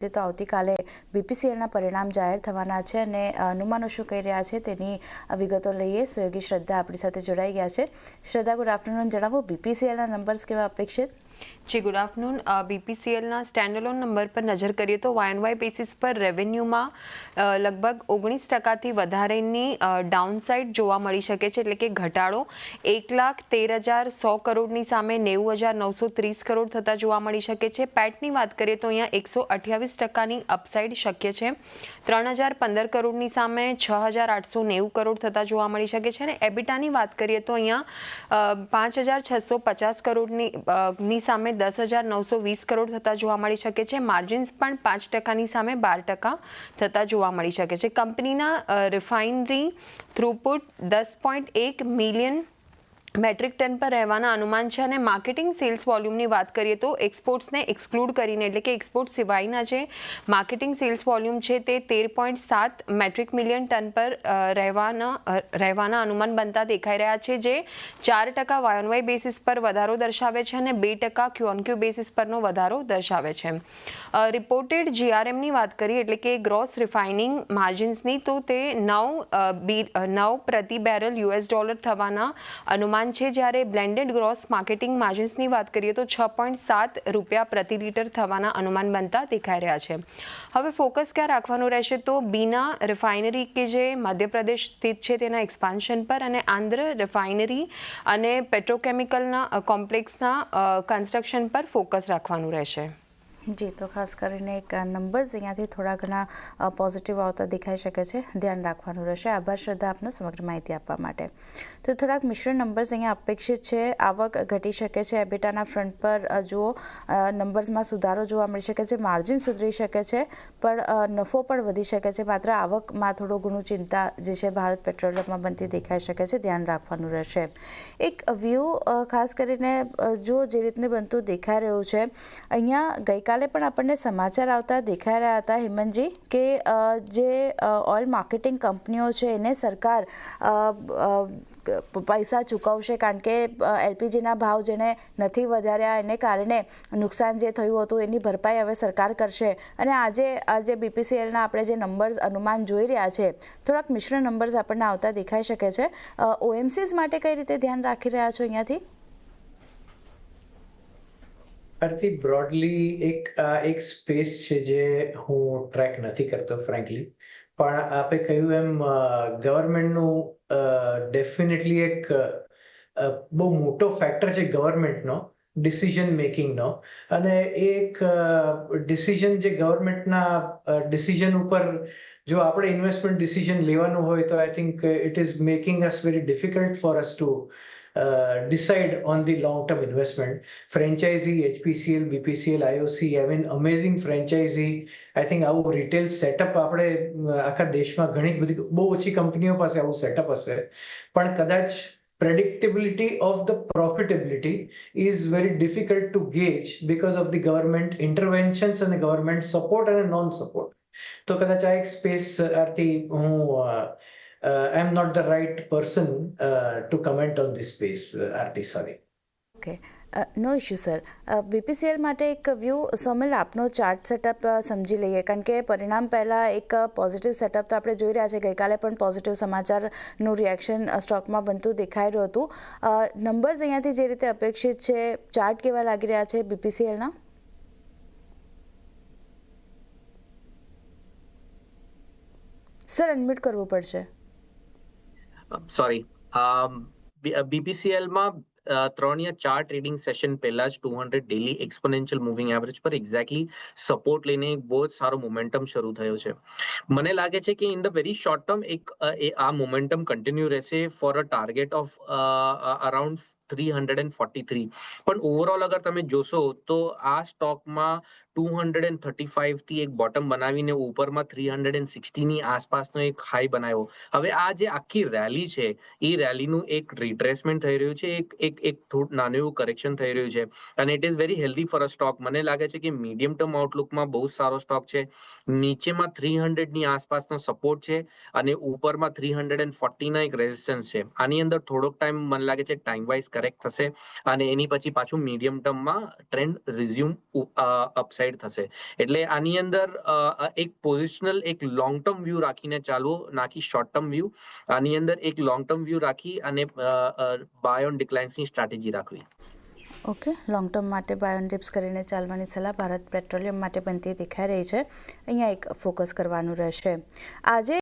તે આવતીકાલે બીપીસીએલના પરિણામ જાહેર થવાના છે અને અનુમાનો શું કહી રહ્યા છે તેની વિગતો લઈએ. સહયોગી શ્રદ્ધા આપણી સાથે જોડાઈ ગયા છે. શ્રદ્ધા ગુડ આફ્ટરનૂન જણાવો, બીપીસીએલના નંબર્સ કેવા અપેક્ષિત? જી ગુડ આફ્ટરનૂન બીપીસીએલના સ્ટેન્ડલોન નંબર પર નજર કરીએ તો વાય એન્ડ વાય બેસિસ પર રેવન્યુમાં લગભગ ઓગણીસ ટકાથી વધારેની ડાઉનસાઇડ જોવા મળી શકે છે. એટલે કે ઘટાડો એક લાખ તેર હજાર સો કરોડની સામે નેવું હજાર નવસો ત્રીસ કરોડ થતાં જોવા મળી શકે છે. પેટની વાત કરીએ તો અહીંયા એકસો અઠ્યાવીસ ટકાની અપસાઇડ શક્ય છે. ત્રણ હજાર પંદર કરોડની સામે છ હજાર આઠસો નેવું કરોડ થતાં જોવા મળી શકે છે. અને એબિટાની વાત કરીએ તો અહીંયા પાંચ હજાર છસો પચાસ કરોડની સામે દસ હજાર નવસો વીસ કરોડ થતાં જોવા મળી શકે છે. માર્જિન્સ પણ પાંચ ટકાની સામે બાર ટકા થતાં જોવા મળી શકે છે. કંપનીના રિફાઇનરી થ્રુપુટ દસ પોઈન્ટ એક મિલિયન મેટ્રિક ટન પર રહેવાના અનુમાન છે અને માર્કેટિંગ સેલ્સ વોલ્યુમની વાત કરીએ તો એક્સપોર્ટ્સને એક્સક્લુડ કરીને એટલે કે એક્સપોર્ટ સિવાયના જે માર્કેટિંગ સેલ્સ વોલ્યુમ છે તે તેર પોઈન્ટ સાત મેટ્રિક મિલિયન ટન પર રહેવાના રહેવાના અનુમાન બનતા દેખાઈ રહ્યા છે, જે ચાર ટકા વાય વાય બેસિસ પર વધારો દર્શાવે છે અને બે ટકા ક્યુ બેસિસ પરનો વધારો દર્શાવે છે. રિપોર્ટેડ જીઆરએમની વાત કરીએ એટલે કે ગ્રોસ રિફાઇનિંગ માર્જિન્સની તો તે નવ બી નવ પ્રતિ બેરલ યુએસ ડોલર થવાના અનુમાન છે. જ્યારે બ્લેન્ડેડ ગ્રોસ માર્કેટિંગ માર્જિન્સની વાત કરીએ તો છ પોઈન્ટ સાત રૂપિયા પ્રતિ લીટર થવાના અનુમાન બનતા દેખાઈ રહ્યા છે. હવે ફોકસ ક્યાં રાખવાનું રહેશે તો બીના રિફાઇનરી કે જે મધ્યપ્રદેશ સ્થિત છે તેના એક્સપાન્શન પર અને આંધ્ર રિફાઇનરી અને પેટ્રોકેમિકલના કોમ્પ્લેક્સના કન્સ્ટ્રક્શન પર ફોકસ રાખવાનું રહેશે. જી, તો ખાસ કરીને એક નંબર્સ અહીંયાથી થોડા ઘણા પોઝિટિવ આવતા દેખાઈ શકે છે. ધ્યાન રાખવાનું રહેશે. આભાર, શ્રદ્ધા આપને સમગ્ર માહિતી આપવા માટે. તો થોડાક મિશ્ર નંબર્સ અહીંયા અપેક્ષિત છે. આવક ઘટી શકે છે. એબિટાના ફ્રન્ટ પર જુઓ નંબર્સમાં સુધારો જોવા મળી શકે છે. માર્જિન સુધરી શકે છે. પણ નફો પણ વધી શકે છે. માત્ર આવકમાં થોડું ઘણું ચિંતા જે છે ભારત પેટ્રોલિયમમાં બનતી દેખાઈ શકે છે. ધ્યાન રાખવાનું રહેશે. એક વ્યૂ ખાસ કરીને જો જે રીતને બનતું દેખાઈ રહ્યું છે. અહીંયા ગઈકાલે પણ આપણને સમાચાર આવતા દેખાઈ રહ્યા હતા, હેમંતજી, કે જે ઓઇલ માર્કેટિંગ કંપનીઓ છે, એને સરકાર પૈસા ચૂકવશે, કારણ કે એલપીજીના ભાવ જેણે નથી વધાર્યા, એને કારણે નુકસાન જે થયું હતું, એની ભરપાઈ હવે સરકાર કરશે. અને આજે આજે બીપીસીએલના આપણે જે નંબર્સ અનુમાન જોઈ રહ્યા છે, થોડાક મિશ્ર નંબર્સ આપણને આવતા દેખાઈ શકે છે. ઓએમસીસ માટે કઈ રીતે ધ્યાન રાખી રહ્યા છો અહીંયાથી? આથી બ્રોડલી એક એક સ્પેસ છે જે હું ટ્રેક નથી કરતો ફ્રેન્કલી પણ આપે કહ્યું એમ ગવર્મેન્ટનું ડેફિનેટલી એક બહુ મોટો ફેક્ટર છે ગવર્મેન્ટનો ડિસિઝન મેકિંગનો અને એક ડિસિઝન જે ગવર્મેન્ટના ડિસિઝન ઉપર જો આપણે ઇન્વેસ્ટમેન્ટ ડિસિઝન લેવાનું હોય તો I think it is making us very difficult for us to decide on the long term investment. Franchisee, HPCL, BPCL, IOC have an amazing franchisee. I think આવું retail setup આપણે અ, આખા દેશમાં ઘણી બધી બહુ ઓછી કંપનીઓ પાસે આવું સેટઅપ હશે પણ કદાચ predictability of the profitability is very difficult to gauge because of the government interventions and the government support and non support તો કદાચ આ એક સ્પેસ આરથી હું I am not the right person to comment on this space Aarti sorry okay no issue sir BPCL માટે એક view સમિલ આપનો chart setup સમજી લઈએ. કારણ કે પરિણામ પહેલાં એક પોઝિટિવ સેટઅપ તો આપણે જોઈ રહ્યા છે. ગઈકાલે પણ પોઝિટિવ સમાચારનું રિએક્શન સ્ટોકમાં બનતું દેખાઈ રહ્યું હતું. નંબર્સ અહીંયાથી જે રીતે અપેક્ષિત છે ચાર્ટ કેવા લાગી રહ્યા છે બીપીસીએલના સર અનમ્યુટ કરવું પડશે. સોરી બીપીસીએલમાં ત્રણ યા ચાર ટ્રેડિંગ સેશન પહેલા જ two hundred daily exponential moving average પર એક્ઝેક્ટલી સપોર્ટ લઈને એક બહુ જ સારો મોમેન્ટમ શરૂ થયો છે. મને લાગે છે કે in the very short term એક આ મોમેન્ટમ કન્ટિન્યુ રહેશે for a target of around three hundred and forty three પણ ઓવરઓલ અગર તમે જોશો તો આ સ્ટોકમાં ટુ હંડ્રેડ એન્ડ થર્ટી ફાઈવથી એક બોટમ બનાવીને ઉપરમાં થ્રી હંડ્રેડ એન્ડ સિક્સટીની આસપાસનો એક હાઈ બનાવ્યો. હવે આ જે આખી રેલી છે, એ રેલીનું એક રિટ્રેસમેન્ટ થઈ રહ્યું છે, એક એક એક થોડું નાનું એવું કરેક્શન થઈ રહ્યું છે. અને it is very healthy for a stock મને લાગે છે કે મીડિયમ ટર્મ આઉટલુકમાં બહુ સારો સ્ટોક છે. નીચેમાં થ્રી હંડ્રેડની આસપાસનો સપોર્ટ છે અને ઉપરમાં થ્રી હંડ્રેડ એન્ડ ફોર્ટીના એક રેઝિસ્ટન્સ છે. આની અંદર થોડોક ટાઈમ મને લાગે છે ટાઈમ વાઇઝ કરેક્ટ થશે અને એની પછી પાછું મીડિયમ ટર્મમાં ટ્રેન્ડ રિઝ્યુમ અપસાઇડ ડિસાઇડ થશે. એટલે આની અંદર એક પોઝિશનલ એક લોંગ ટર્મ વ્યૂ રાખીને ચાલવું, નાખી શોર્ટ ટર્મ વ્યૂ આની અંદર એક લોંગ ટર્મ વ્યૂ રાખી અને બાયોન ડિક્લાઇન્સની સ્ટ્રેટેજી રાખવી. ઓકે લોંગ ટર્મ માટે બાયોન ડિપ્સ કરીને ચાલવાની સલાહ ભારત પેટ્રોલિયમ માટે બનતી દેખાઈ રહી છે. અહીંયા એક ફોકસ કરવાનું રહેશે. આજે